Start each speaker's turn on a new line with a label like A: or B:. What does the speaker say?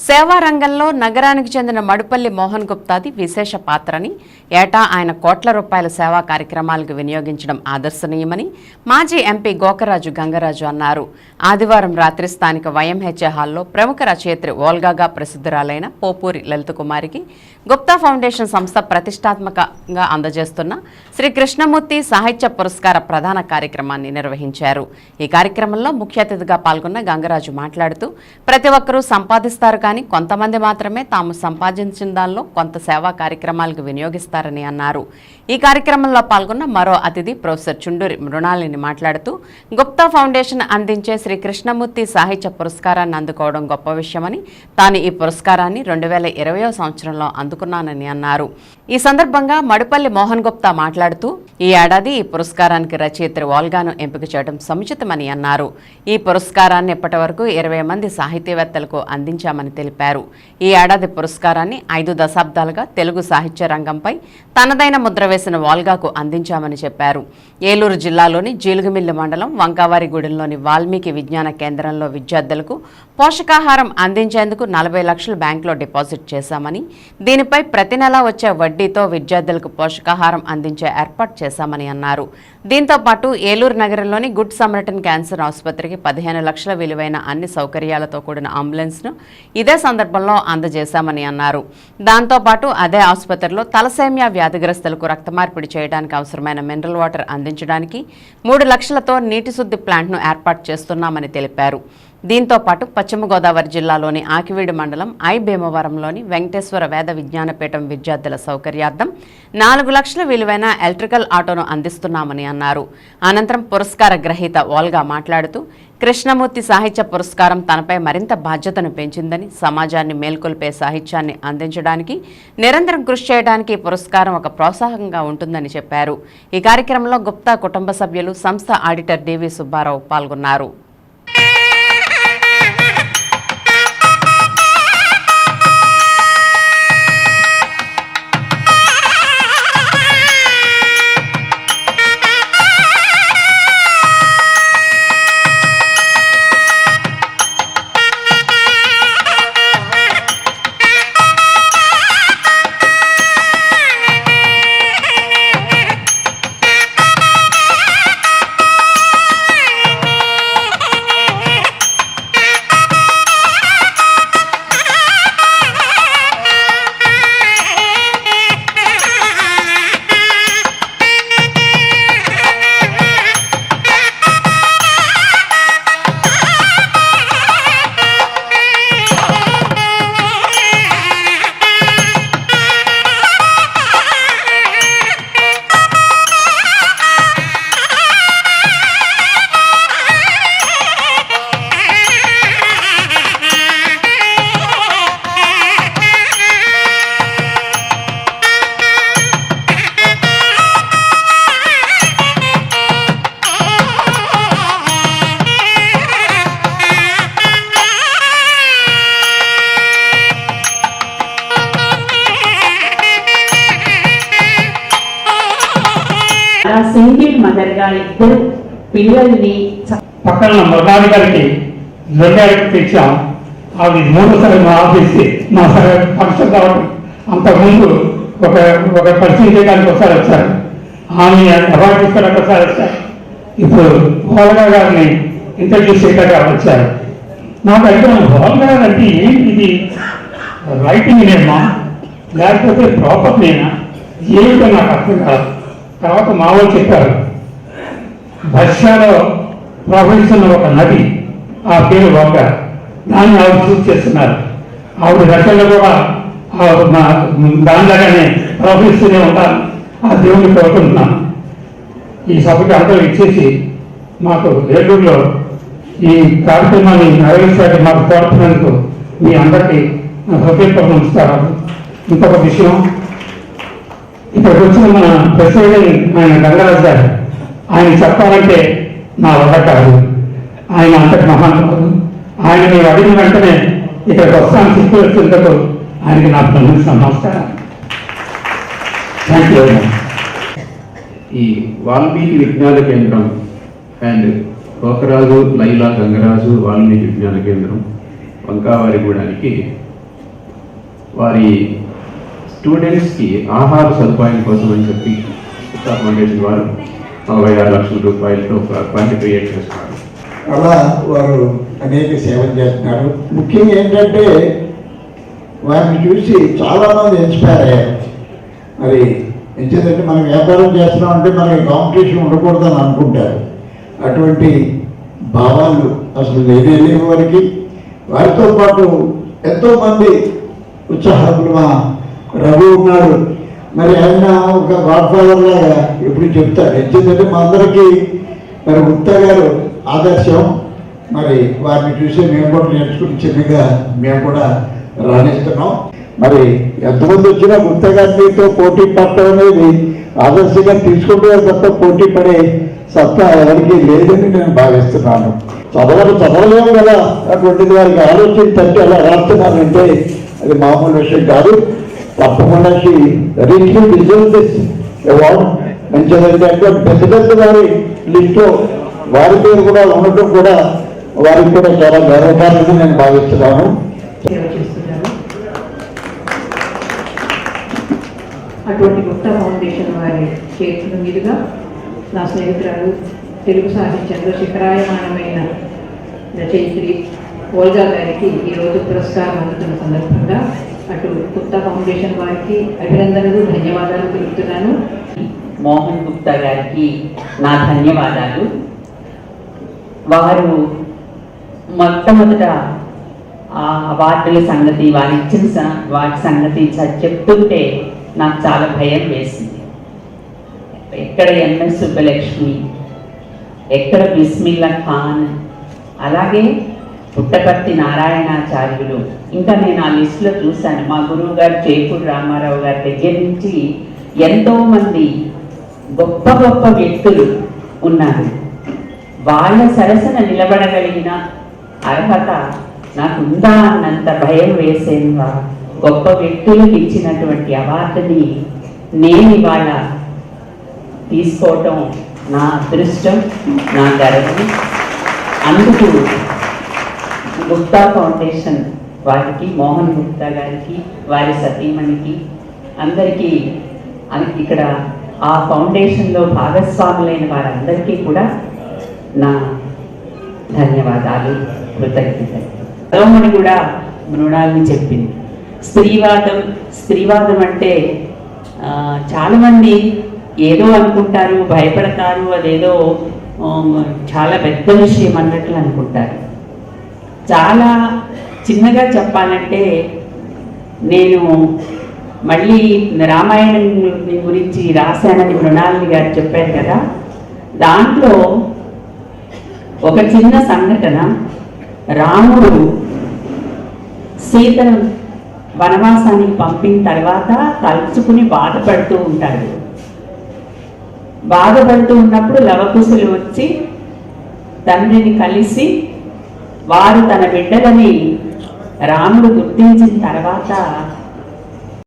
A: సేవా రంగంలో నగరానికి చెందిన మడుపల్లి మోహన్ గుప్తాది విశేష పాత్రని ఏటా ఆయన కోట్ల రూపాయల సేవా కార్యక్రమాలకు వినియోగించడం ఆదర్శనీయమని మాజీ ఎంపీ గోకరాజు గంగరాజు అన్నారు. ఆదివారం రాత్రి స్థానిక వైఎంహెచ్ఏ హాల్లో ప్రముఖ రచయిత్రి ఓల్గాగా ప్రసిద్ధురాలైన పోపూరి లలిత కుమారికి గుప్తా ఫౌండేషన్ సంస్థ ప్రతిష్టాత్మకంగా అందజేస్తున్న శ్రీ కృష్ణమూర్తి సాహిత్య పురస్కార ప్రధాన కార్యక్రమాన్ని నిర్వహించారు. ఈ కార్యక్రమంలో ముఖ్య అతిథిగా పాల్గొన్న గంగరాజు మాట్లాడుతూ ప్రతి ఒక్కరూ సంపాదిస్తారు కానీ కొంతమంది మాత్రమే తాము సంపాదించిన దానిలో కొంత సేవా కార్యక్రమాలకు వినియోగిస్తారని అన్నారు. ఈ కార్యక్రమంలో పాల్గొన్న మరో అతిథి ప్రొఫెసర్ చుండూరి మృణాలిని మాట్లాడుతూ గుప్తా ఫౌండేషన్ అందించే శ్రీ కృష్ణమూర్తి సాహిత్య పురస్కారాన్ని అందుకోవడం గొప్ప విషయమని తాను ఈ పురస్కారాన్ని రెండు వేల ఇరవయో సంవత్సరంలో అందుకున్నానని అన్నారు. ఈ సందర్భంగా మడుపల్లి మోహన్ గుప్తా మాట్లాడుతూ ఈ ఏడాది ఈ పురస్కారానికి రచయిత్రి వాల్గాను ఎంపిక చేయడం సముచితమని అన్నారు. ఈ పురస్కారాన్ని ఇప్పటి వరకు ఇరవై మంది సాహితీవేత్తలకు అందించామని తెలిపారు. ఈ ఏడాది పురస్కారాన్ని ఐదు దశాబ్దాలుగా తెలుగు సాహిత్య రంగంపై తనదైన ముద్ర వేసిన వాల్గాకు అందించామని చెప్పారు. ఏలూరు జిల్లాలోని జీలుగుమిల్లి మండలం వంకావారిగూడెంలోని వాల్మీకి విజ్ఞాన కేంద్రంలో విద్యార్థులకు పోషకాహారం అందించేందుకు నలభై లక్షలు బ్యాంకులో డిపాజిట్ చేశామని దీనిపై ప్రతి నెలా వచ్చే వడ్డీతో విద్యార్థులకు పోషకాహారం అందించే ఏర్పాటు చేశామని అన్నారు. దీంతో పాటు ఏలూరు నగరంలోని గుడ్ సమరటన్ క్యాన్సర్ ఆసుపత్రికి పదిహేను లక్షల విలువైన అన్ని సౌకర్యాలతో కూడిన అంబులెన్స్ను ఇదే సందర్భంలో అందజేశామని అన్నారు. దాంతోపాటు అదే ఆసుపత్రిలో తలసేమియా వ్యాధిగ్రస్తులకు రక్త మార్పిడి చేయడానికి అవసరమైన మినరల్ వాటర్ అందించడానికి మూడు లక్షలతో నీటి శుద్ధి ప్లాంట్ను ఏర్పాటు చేస్తున్నామని తెలిపారు. దీంతో పాటు పశ్చిమ గోదావరి జిల్లాలోని ఆకివీడు మండలం ఐ భీమవరంలోని వెంకటేశ్వర వేద విజ్ఞానపీఠం విద్యార్థుల సౌకర్యార్థం నాలుగు లక్షల విలువైన ఎలక్ట్రికల్ ఆటోను అందిస్తున్నామని అన్నారు. అనంతరం పురస్కార గ్రహీత ఓల్గా మాట్లాడుతూ కృష్ణమూర్తి సాహిత్య పురస్కారం తనపై మరింత బాధ్యతను పెంచిందని సమాజాన్ని మేల్కొల్పే సాహిత్యాన్ని అందించడానికి నిరంతరం కృషి చేయడానికి ఈ పురస్కారం ఒక ప్రోత్సాహంగా ఉంటుందని చెప్పారు. ఈ కార్యక్రమంలో గుప్తా కుటుంబ సభ్యులు సంస్థ ఆడిటర్ డివి సుబ్బారావు పాల్గొన్నారు.
B: ఇద్దరు పిల్లల్ని
C: పక్కన మృగాని గారికి జొండాడికి తెచ్చాం. ఆవిడ మూడోసారి మా ఆఫీస్కి మా సార్ ఫంక్షన్ కాబట్టి అంతకుముందు ఒక ఒక పరిస్థితి చేయడానికి ఒకసారి వచ్చారు. ఆమె అవార్డు ఇస్తారు ఒకసారి వచ్చారు. ఇప్పుడు హోల్గా గారిని ఇంట్రడ్యూస్ చేయడానికి వచ్చారు. నాకు అడిగిన హోల్గా గారు అంటే ఏంటి ఇది? రైటింగ్ నేమా లేకపోతే ప్రాపర్ నేనా ఏమిటో నాకు అర్థం కాదు. తర్వాత మా వాళ్ళు చెప్పారు రష్యాలో ప్రవహిస్తున్న ఒక నది ఆ పేరు వంక దాన్ని ఆవిడ చూసి చేస్తున్నారు. ఆవిడ రష్యాలో కూడా మా దానిలాగానే ప్రవహిస్తూనే ఉంటాను ఆ దేవుని కోరుకుంటున్నాను. ఈ సభకి అందరూ ఇచ్చేసి మాకు ఏలూరులో ఈ కార్యక్రమాన్ని నెరవేర్చాక మాకు కోరుతున్నందుకు మీ అందరికీ నా హృదయపూర్వక నమస్కారాలు. ఇంకొక విషయం ఇక్కడికి వచ్చిన మన ప్రెసిడెంట్ ఆయన గంగరాజు గారు ఆయన చెప్పాలంటే నా వల్ల కాదు. ఆయన అంతటి మహానుభావుడు ఆయన మీరు అడిగిన వెంటనే ఇక్కడికి వస్తాను చెప్పి వచ్చినందుకు ఆయనకి నా ప్రముఖ నమస్కారం. థ్యాంక్ యూ
D: ఈ వాల్మీకి విజ్ఞాన కేంద్రం అండ్ కోకరాజు లైలా గంగరాజు వాల్మీకి విజ్ఞాన కేంద్రం వంకావారిగూడానికి వారి స్టూడెంట్స్కి ఆహార సదుపాయం కోసం అని చెప్పి ఫౌండేషన్ వారు నలభై ఆరు లక్షల రూపాయలతో ఫండ్ క్రియేట్ చేస్తున్నారు.
E: అలా వారు అనేక సేవలు చేస్తున్నారు. ముఖ్యంగా ఏంటంటే వారిని చూసి చాలామంది ఇన్స్పైర్ అయ్యారు. మరి ఎందుకంటే మనం వ్యాపారం చేస్తున్నాం అంటే మనకి కాంపిటీషన్ ఉండకూడదని అనుకుంటారు. అటువంటి భావాలు అసలు లేనే లేని వారికి. వారితో పాటు ఎంతోమంది ఉత్సాహకులు మా రఘు ఉన్నాడు. మరి ఆయన ఒక గాడ్ ఫాదర్ లాగా ఎప్పుడు చెప్తారు. ఎందుకంటే మా అందరికీ మరి గుప్తా గారు ఆదర్శం. మరి వారిని చూసి మేము కూడా నేర్చుకుని చిన్నగా మేము కూడా రాణిస్తున్నాం. మరి ఎంతమంది వచ్చినా గుప్తా గారితో పోటీ పడటం అనేది ఆదర్శంగా తీసుకుంటే తప్ప పోటీ పడే సత్తా ఎవరికి లేదని నేను భావిస్తున్నాను. చదవడం చదవలేము కదా. అటువంటిది వారికి ఆలోచించంటే అలా రాస్తున్నారంటే అది మామూలు విషయం కాదు. తప్పకుండా రీచ్లు డిజర్వ్స్ అవార్డ్ మంచిగా పెద్ద పెద్ద వారి లిస్ట్లో వారి పేరు కూడా ఉండటం కూడా వారికి కూడా చాలా గర్వకారణంగా నేను భావిస్తున్నాను.
B: అటువంటి గుప్త ఫౌండేషన్ వారి చేతుల మీదుగా నా స్నేహితురాలు తెలుగు సాహిత్యంలో శిఖరాయమానమైన రచయిత్రి ఓల్గా గారికి ఈరోజు పురస్కారం అందుతున్న సందర్భంగా అటు గుప్తా ఫౌండేషన్ వారికి అభినందనలు ధన్యవాదాలు తెలుపుతున్నాను.
F: మోహన్ గుప్తా గారికి నా ధన్యవాదాలు. వారు మొట్టమొదట ఆ అవార్డుల సంగతి వారు ఇచ్చిన స- వాటి సంగతి చెప్తుంటే నాకు చాలా భయం వేసింది. ఎక్కడ ఎంఎస్ సుబ్బలక్ష్మి ఎక్కడ బిస్మిల్లా ఖాన్ అలాగే పుట్టపర్తి నారాయణాచార్యులు. ఇంకా నేను ఆ లిస్టులో చూశాను. మా గురువు గారు జయపూడి రామారావు గారి దగ్గర నుంచి ఎంతోమంది గొప్ప గొప్ప వ్యక్తులు ఉన్నారు. వాళ్ళ సరసన నిలబడగలిగిన అర్హత నాకు ఉందా అన్నంత భయం వేసేంత గొప్ప వ్యక్తులకు ఇచ్చినటువంటి అవార్డుని నేను ఇవాళ తీసుకోవటం నా అదృష్టం నా గర్వం. అందుకు గుప్తా ఫౌండేషన్ వారికి మోహన్ గుప్తా గారికి వారి సతీమణికి అందరికీ ఇక్కడ ఆ ఫౌండేషన్లో భాగస్వాములైన వారందరికీ కూడా నా ధన్యవాదాలు కృతజ్ఞతలు. సలోమణి కూడా మృణాలని చెప్పింది. స్త్రీవాదం స్త్రీవాదం అంటే చాలామంది ఏదో అనుకుంటారు భయపడతారు అదేదో చాలా పెద్ద విషయం అన్నట్లు అనుకుంటారు. చాలా చిన్నగా చెప్పాలంటే నేను మళ్ళీ రామాయణం గురించి రాశానని మృణాలిని గారు చెప్పారు కదా. దాంట్లో ఒక చిన్న సంఘటన. రాముడు సీతను వనవాసానికి పంపిన తర్వాత తలుచుకుని బాధపడుతూ ఉంటాడు. బాధపడుతూ ఉన్నప్పుడు లవకుశులు వచ్చి తండ్రిని కలిసి వారు తన బిడ్డలని రాముడు గుర్తించిన తర్వాత